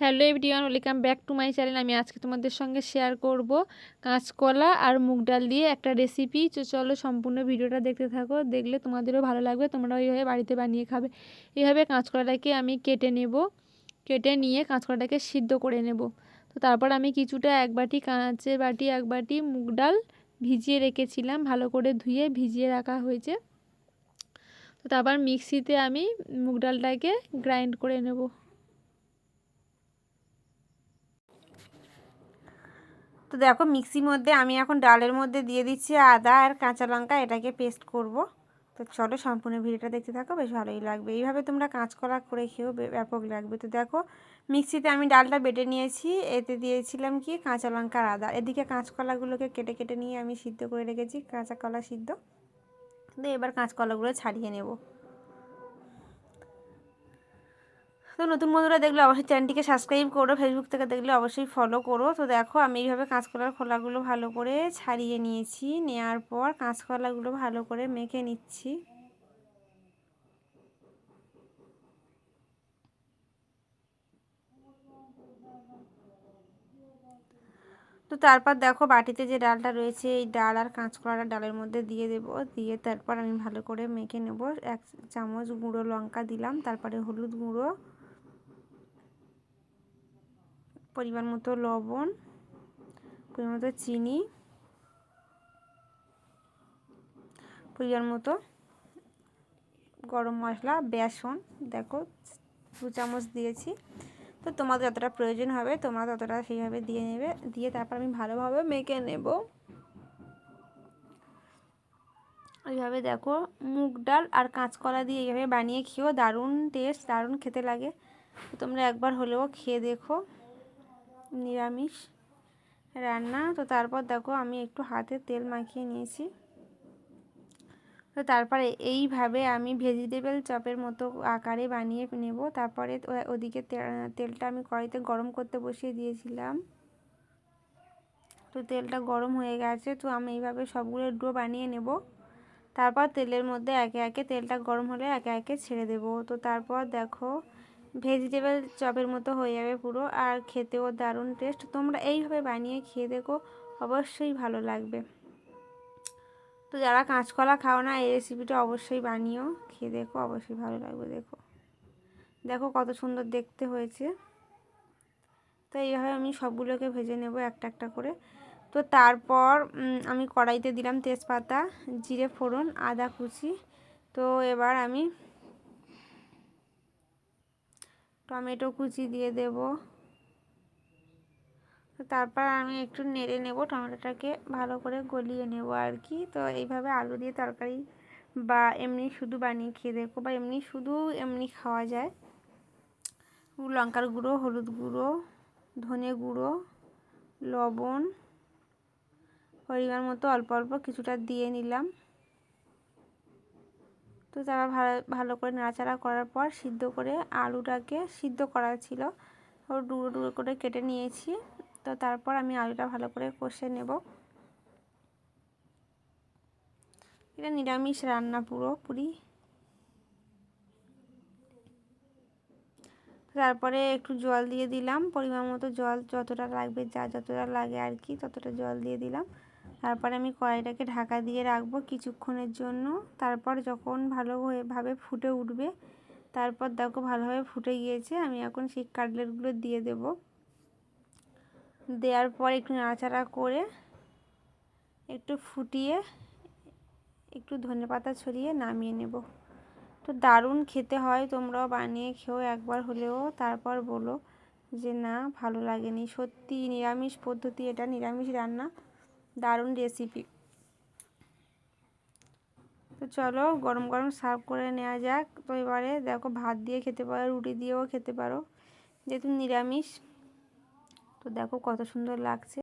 Hello everyone welcome back to my channel আমি আজকে তোমাদের সঙ্গে শেয়ার করব কাঁচকলা আর মুগ ডাল দিয়ে একটা রেসিপি চলো সম্পূর্ণ ভিডিওটা দেখতে থাকো, দেখলে তোমাদেরও ভালো লাগবে তোমরা এইভাবে বাড়িতে বানিয়ে খাবে। এইভাবে কাঁচকলাটাকে আমি কেটে নেব, কেটে নিয়ে কাঁচকলাটাকে সিদ্ধ করে নেব। তো তারপর আমি কিছুটা এক বাটি কাঁচের বাটি, এক বাটি মুগ ডাল ভিজিয়ে রেখেছিলাম, ভালো করে ধুয়ে ভিজিয়ে রাখা হয়েছে। তো তারপর মিক্সিতে আমি মুগ ডালটাকে গ্রাইন্ড করে নেব। তো দেখো মিক্সির মধ্যে আমি এখন ডালের মধ্যে দিয়ে দিচ্ছি আদা আর কাঁচা লঙ্কা, এটাকে পেস্ট করব। তো চলো সম্পূর্ণ ভিডিওটা দেখতে থাকো, বেশ ভালোই লাগবে। এইভাবে তোমরা কাঁচকলা করে খেয়েও ব্যাপক লাগবে। তো দেখো মিক্সিতে আমি ডালটা বেটে নিয়েছি, এতে দিয়েছিলাম কি কাঁচা লঙ্কার আদা। এদিকে কাঁচকলাগুলোকে কেটে কেটে নিয়ে আমি সিদ্ধ করে রেখেছি, কাঁচা কলা সিদ্ধ। তো এবার কাঁচকলাগুলো ছাড়িয়ে নেব। তো নতুন বন্ধুরা দেখলে অবশ্যই চ্যানেলটিকে সাবস্ক্রাইব করো ফেসবুক থেকে দেখলে অবশ্যই ফলো করো। তো দেখো, আমি এইভাবে কাঁচকলার খোলাগুলো ভালো করে ছাড়িয়ে নিয়েছি। নেওয়ার পর কাঁচকলাগুলো ভালো করে মেখে নিচ্ছি। তো তারপর দেখো, বাটিতে যে ডালটা রয়েছে, এই ডাল আর কাঁচকলাটা ডালের মধ্যে দিয়ে দেব। দিয়ে তারপর আমি ভালো করে মেখে নেব। এক চামচ গুঁড়ো লঙ্কা দিলাম, তারপরে হলুদ গুঁড়ো। পরিমাণ মতো লবণ, পরিমাণ মতো চিনি, পরিমাণ মতো গরম মশলা, বেসন, দেখো দু চামচ দিয়েছি। তো তোমাদের যতটা প্রয়োজন হবে, তোমরা ততটা সেইভাবে দিয়ে নেবে। দিয়ে তারপর আমি ভালোভাবে মেখে নেব। এইভাবে দেখো, মুগ ডাল আর কাঁচকলা দিয়ে এইভাবে বানিয়ে খেয়েও দারুণ টেস্ট দারুণ খেতে লাগে। তোমরা একবার হলেও খেয়ে দেখো। নিরামিষ রান্না। তো তারপর দেখো আমি একটু হাতে তেল মাখিয়ে নিয়েছি। তো তারপরে এইভাবে আমি ভেজিটেবল চপের মতো আকারে বানিয়ে নেব। তারপরে ওদিকে তেলটা আমি কড়াইতে গরম করতে বসিয়ে দিয়েছিলাম। তো তেলটা গরম হয়ে গেছে, তো আমি এইভাবে সবগুলো ডো বানিয়ে নেব। তারপর তেলের মধ্যে একে একে তেলটা গরম হলে একে একে ছেড়ে দেব। তো তারপর দেখো ভেজিটেবল চপের মতো হয়ে যাবে পুরো আর খেতেও দারুণ টেস্ট। তোমরা এইভাবে বানিয়ে খেয়ে দেখো, অবশ্যই ভালো লাগবে। তো যারা কাঁচকলা খাও না, এই রেসিপিটা অবশ্যই বানিও, খেয়ে দেখো, অবশ্যই ভালো লাগবে দেখো। দেখো কত সুন্দর দেখতে হয়েছে। তো এইভাবে আমি সবগুলোকে ভেজে নেব একটা একটা করে। তো তারপর আমি কড়াইতে দিলাম তেজপাতা, জিরে ফোড়ন, আদা কুচি। তো এবার আমি টমেটো কুচি দিয়ে দেব। তারপর আমি একটু নেড়ে নেব, টমেটোটাকে ভালো করে গলিয়ে নেব আর কি। তো এইভাবে আলু দিয়ে তরকারি বা এমনি শুধু বানিয়ে খেয়ে দেখো, বা এমনি শুধু এমনি খাওয়া যায়। লঙ্কার গুঁড়ো, হলুদ গুঁড়ো, ধনে গুঁড়ো, লবণ, পরিমাণ মতো অল্প অল্প কিছুটা দিয়ে নিলাম। তো তারপর ভালো ভালো করে নাড়াচাড়া করার পর সিদ্ধ করে আলুটাকে সিদ্ধ করা ছিল। ডুবো ডুবো করে কেটে নিয়েছি। তো তারপর আমি আলুটা ভালো করে কষে নেব। এটা নিরামিষ রান্না পুরো পুরি। তারপরে একটু জল দিয়ে দিলাম। পরিমাণ মতো জল যতটা লাগবে, যা যতটা লাগে আর কি, ততটা জল দিয়ে দিলাম। তারপরে আমি কড়াইটাকে ঢাকা দিয়ে রাখব কিছুক্ষণের জন্য। তারপর যখন ভালো ভালোভাবে ফুটে উঠবে, তারপর দেখো ভালোভাবে ফুটে গিয়েছে, আমি এখন সেই কাটলেটগুলো দিয়ে দেব। দেওয়ার পর একটু নাড়াচাড়া করে একটু ফুটিয়ে একটু ধনে পাতা ছড়িয়ে নামিয়ে নেব। তো দারুণ খেতে হয়, তোমরাও বানিয়ে খেও একবার হলেও। তারপর বলো যে না, ভালো লাগেনি। সত্যি নিরামিষ পদ্ধতি এটা, নিরামিষ রান্না। দারুণ রেসিপি তো চলো গরম গরম সার্ভ করে নেওয়া যাক। তো এবারে দেখো ভাত দিয়ে খেতে পারো, রুটি দিয়েও খেতে পারো। যেহেতু নিরামিষ, তো দেখো কত সুন্দর লাগছে।